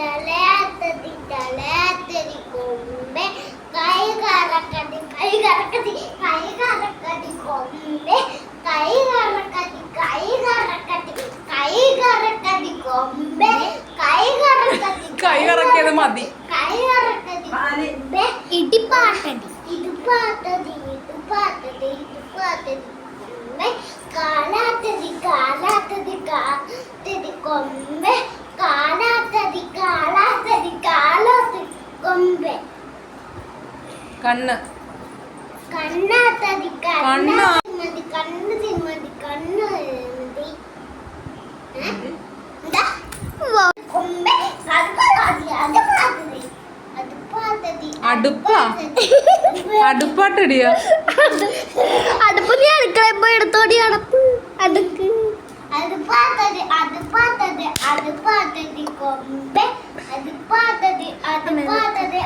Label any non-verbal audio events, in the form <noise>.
തലയാത്തതി തലയാത്തതി കൊമ്പെ. കൈ കറക്കതി കൈ കറക്കതി കൈ കറക്കതി കൊമ്പെ. കൈ കറക്കതി കൈ കറക്കതി കൈ കറക്കതി കൊമ്പെ. കൈ കറക്കതി <laughs> കൈ കറക്കിയത് മതി. കൈ കറക്കതി കൊമ്പെ. ഇടിപ്പാട്ടതി ഇടിപ്പാട്ടതി ഇടിപ്പാട്ടതി ഇടിപ്പാട്ടതി കൊമ്പെ. കാലാത്തതി കാലാത്തതി കാത്തതി കൊമ്പെ കാലാത്തതി കാലാത്തതി കാലാത്തതി കൊമ്പെ കണ്ണ് കണ്ണാത്തതി കണ്ണ്. മതി കണ്ണ് തിന്മതി കണ്ണ് മതി ഏ? എന്താ? കൊമ്പെ കടുപ്പാത്തതി അടുപ്പാത്തതി കണ്ണ് അടുപ്പാ? അടുപ്പാട്ടടിയാ അടുപ്പ് നീ അടുക്കളയിൽ പോയി എടുത്തോടി അടപ്പ് അടുക്ക് അടുപ്പാത്തത് അടുപ്പാത്തത് അടുപ്പാത്തത് കൊമ്പെ അടുപ്പാത്തത് അടുപ്പാത്തത്